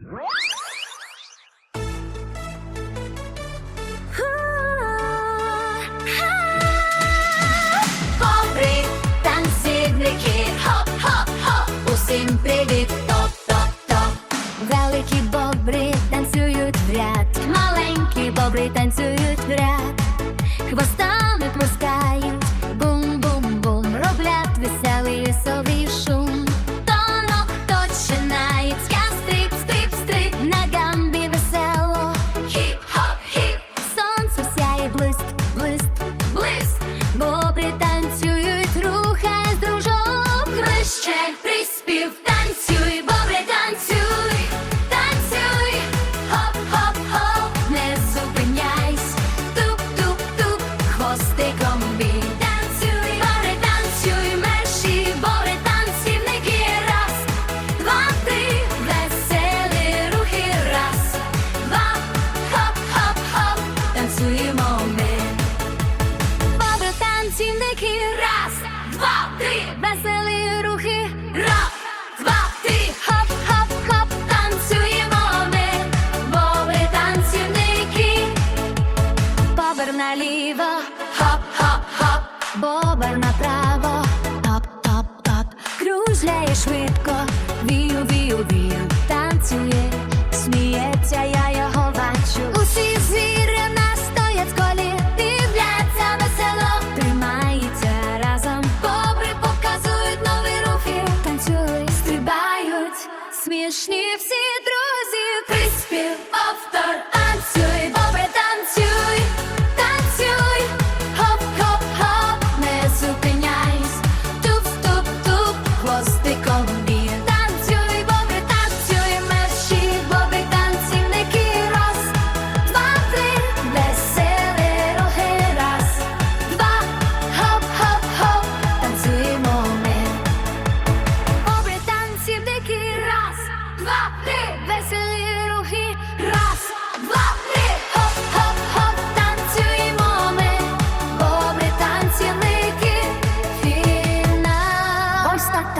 Попри танцівники, хоп-хоп-хоп, усім привіт, топ-топ-топ. Бобри танцюють в ряд, маленькі бобри танцюють в ряд. Хвоста працівники. Раз, два, три, веселі рухи. Раз, два, три, хоп, хоп, хоп, танцюємо ми, бо ми танцівники. побер наліво, хоп, хоп, хоп, бобер направо, топ, топ, топ. Кружляє швидко, вію, вію, вію.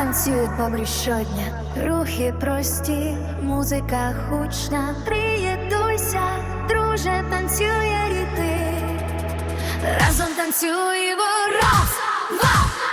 танцюють помрі щодня, рухи прості, музика гучна, приєднуйся, друже, танцює і ти разом танцюємо. Раз, два.